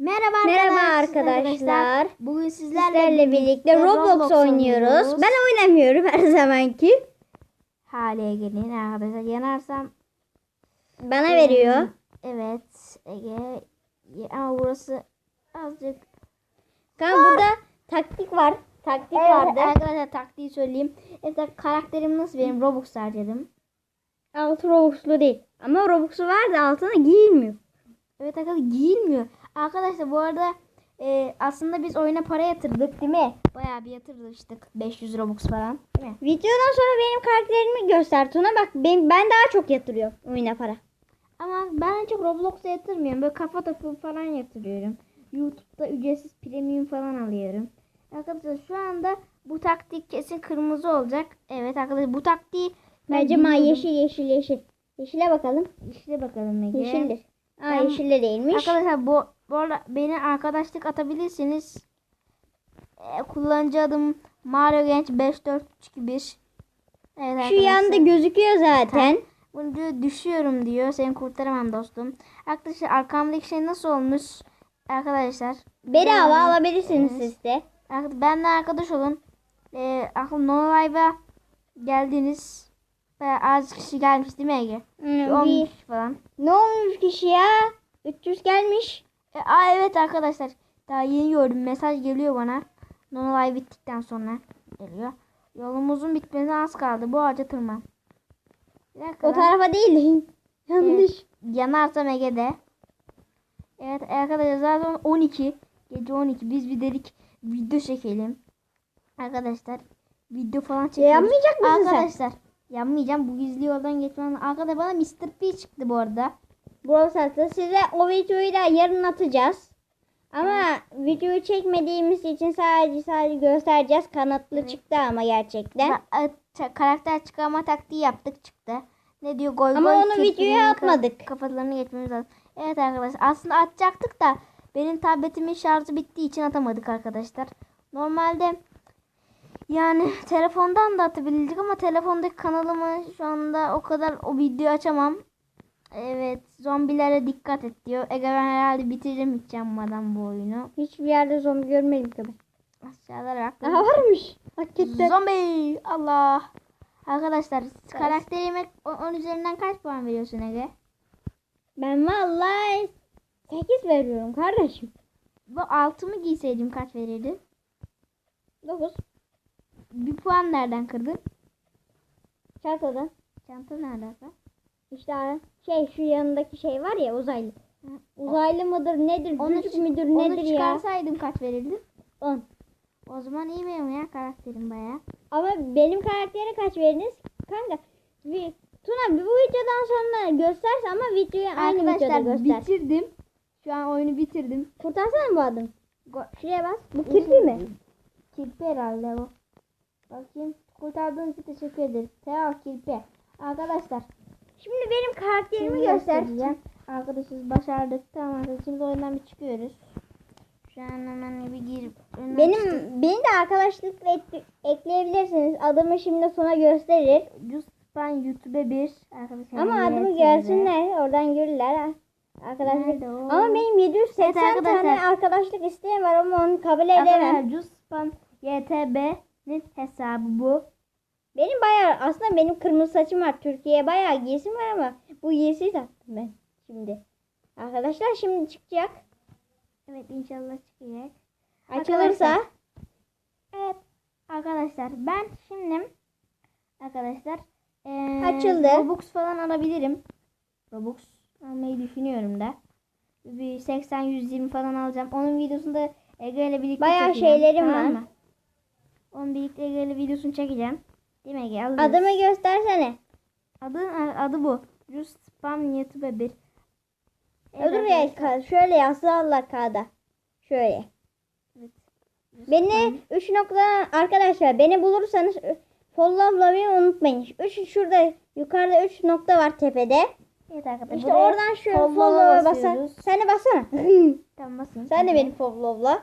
Merhaba, Merhaba arkadaşlar. arkadaşlar. Bugün sizlerle, Sizlerle birlikte Roblox oynuyoruz. Ben oynamıyorum her zamanki. Hale gelin arkadaşlar. Yanarsam Bana veriyor. evet Ege ama burası azıcık Kanka burada taktik var. Taktik Evet, vardı. arkadaşlar taktiği söyleyeyim. Evet karakterim nasıl benim Robux harcadım. Altı Robux'lu değil. Ama Robux'u var da altına giyilmiyor. Evet arkadaşlar giyilmiyor. Arkadaşlar bu arada e, aslında biz oyuna para yatırdık değil mi? Bayağı bir yatırmıştık. 500 Robux falan. Değil mi? Videodan sonra benim karakterimi göster Tuna. Bak ben, ben daha çok yatırıyorum oyuna para. Ama ben çok Roblox'a yatırmıyorum. Böyle kafa topu falan yatırıyorum. YouTube'da ücretsiz premium falan alıyorum. Arkadaşlar şu anda bu taktik kesin kırmızı olacak. Evet arkadaşlar bu taktiği ben Bence ma yeşil yeşil yeşil. Yeşile bakalım. İşte bakalım Ege. Yeşildir. Aa Ben- yeşille değilmiş. Arkadaşlar bu, bu arada beni arkadaşlık atabilirsiniz. Ee, kullanıcı adım Mario Genç 5431. Evet Şu arkadaşlar. yanda gözüküyor zaten. Bunu diyor düşüyorum diyor. Seni kurtaramam dostum. Arkadaşlar arkamdaki şey nasıl olmuş? Arkadaşlar. Bedava Ben- alabilirsiniz Evet. siz de. Benimle arkadaş olun. Ee, aklım No Live'a geldiniz. Bayağı az kişi gelmiş değil mi Ege? Hmm, 10 bir- kişi falan. Ne olmuş kişi ya? 300 gelmiş. E, aa evet arkadaşlar. Daha yeni gördüm. Mesaj geliyor bana. No Live bittikten sonra geliyor. Yolumuzun bitmesine az kaldı. Bu ağaca tırman. Bir dakika O tarafa değil. Yanlış. Yanarsam Ege'de. Evet arkadaşlar zaten 12. Gece 12. Biz bir dedik video çekelim. Arkadaşlar video falan Ya çekiyoruz. yanmayacak mısın sen? Arkadaşlar yanmayacağım. Bu gizli yoldan geçmem. Arkadaşlar bana Mr. P çıktı bu arada. Brawl Stars'ta size o videoyu da yarın atacağız. Ama videoyu çekmediğimiz için sadece sadece göstereceğiz. Kanatlı çıktı ama gerçekten. Ba- e, karakter çıkarma taktiği yaptık çıktı. Ne diyor goy Ama goy onu videoya ka- atmadık. Kafalarını geçmemiz lazım. Evet arkadaşlar aslında atacaktık da benim tabletimin şarjı bittiği için atamadık arkadaşlar. Normalde yani telefondan da atabildik ama telefondaki kanalımı şu anda o kadar o videoyu açamam. Evet zombilere dikkat et diyor. Ege ben herhalde bitiririm hiç yanmadan bu oyunu. Hiçbir yerde zombi görmedim tabii. Aşağıda rak. Daha varmış. Hakikaten. Zombi Allah. Arkadaşlar karakterime 10 üzerinden kaç puan veriyorsun Ege? Ben vallahi 8 veriyorum kardeşim. Bu altımı giyseydim kaç verirdin? 9. Bir puan nereden kırdın? Çantadan. Çanta nerede? İşte şey şu yanındaki şey var ya uzaylı. Uzaylı mıdır nedir? Onu, çı- müdür onu nedir ya? çıkarsaydın kaç verirdin? 10. O zaman iyi benim ya karakterim baya. Ama benim karaktere kaç veriniz? Kanka bir, Tuna bir bu videodan sonra gösterse ama videoyu aynı videoda Arkadaşlar göster. bitirdim. Şu an oyunu bitirdim. Kurtarsana bu. Go- Şuraya bas. Bu kirpi mi? Kirpi herhalde bu. Bakayım. Kurtardığın için teşekkür ederim. Teo kirpi. Arkadaşlar Şimdi benim karakterimi Şimdi göster. göstereceğim. Arkadaşlar başardık. Tamam şimdi oyundan bir çıkıyoruz. Şu an hemen bir gir. oyundan Benim çıktık. beni de arkadaşlıkla ek- ekleyebilirsiniz. Adımı şimdi sonra gösterir. Juspan YouTube 1 arkadaşlar. Ama adımı görsünler. Oradan görürler. Arkadaşlık. Ama benim 780 Evet arkadaşlar. tane arkadaşlık isteğim var ama onu kabul edemem. Arkadaşlar Juspan YTB'nin hesabı bu. Benim bayağı aslında benim kırmızı saçım var. Türkiye'ye bayağı giysim var ama bu giysiyi taktım ben şimdi. Arkadaşlar şimdi çıkacak. Evet inşallah çıkacak. Açılırsa Arkadaşlar. Evet arkadaşlar ben şimdi arkadaşlar eee, Açıldı. Robux falan alabilirim. Robux almayı düşünüyorum da. Bir 80-120 falan alacağım. Onun videosunda Ege ile birlikte Bayağı şeylerim Tamam var. mı? Onun birlikte Ege ile videosunu çekeceğim. Değil mi Ege? Alırız. adımı göstersene. Adı, adı bu. Just spam YouTube 1. Ödür ya ka- şöyle yazarlar kağıda. Şöyle. Evet. Beni 3 nokta arkadaşlar beni bulursanız followlamayı unutmayın. 3 şurada yukarıda 3 nokta var tepede. Evet arkadaşlar. İşte buraya oradan şu follow'a basıyoruz. Sen de bassana. Tamam basın. Sen de beni followla.